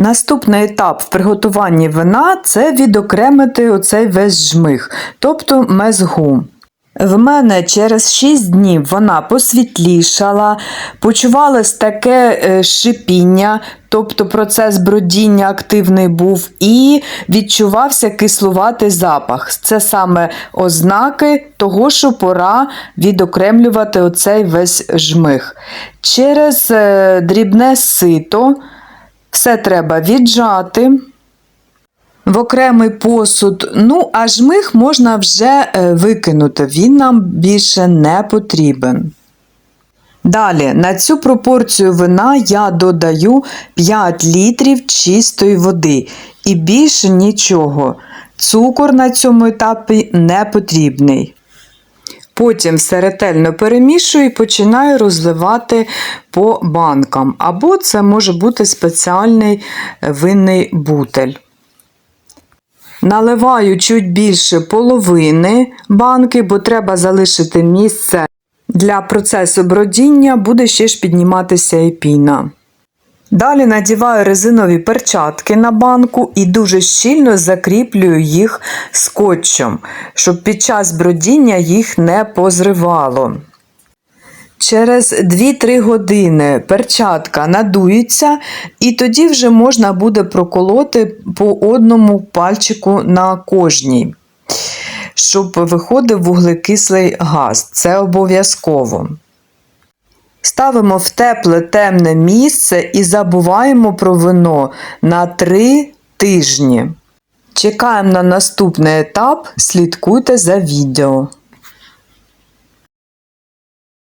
Наступний етап в приготуванні вина це відокремити оцей весь жмих, тобто мезгу. В мене через 6 днів вона посвітлішала, почувалось таке е, шипіння, тобто процес бродіння активний був, і відчувався кислуватий запах. Це саме ознаки того, що пора відокремлювати оцей весь жмих. Через е, дрібне сито все треба віджати в окремий посуд. Ну, а жмих можна вже е, викинути, він нам більше не потрібен. Далі, на цю пропорцію вина я додаю 5 літрів чистої води і більше нічого. Цукор на цьому етапі не потрібний. Потім все ретельно перемішую і починаю розливати по банкам. Або це може бути спеціальний е, винний бутель. Наливаю чуть більше половини банки, бо треба залишити місце для процесу бродіння, буде ще ж підніматися і піна. Далі надіваю резинові перчатки на банку і дуже щільно закріплюю їх скотчем, щоб під час бродіння їх не позривало. Через 2-3 години перчатка надується, і тоді вже можна буде проколоти по одному пальчику на кожній, щоб виходив вуглекислий газ. Це обов'язково. Ставимо в тепле темне місце і забуваємо про вино на 3 тижні. Чекаємо на наступний етап, слідкуйте за відео.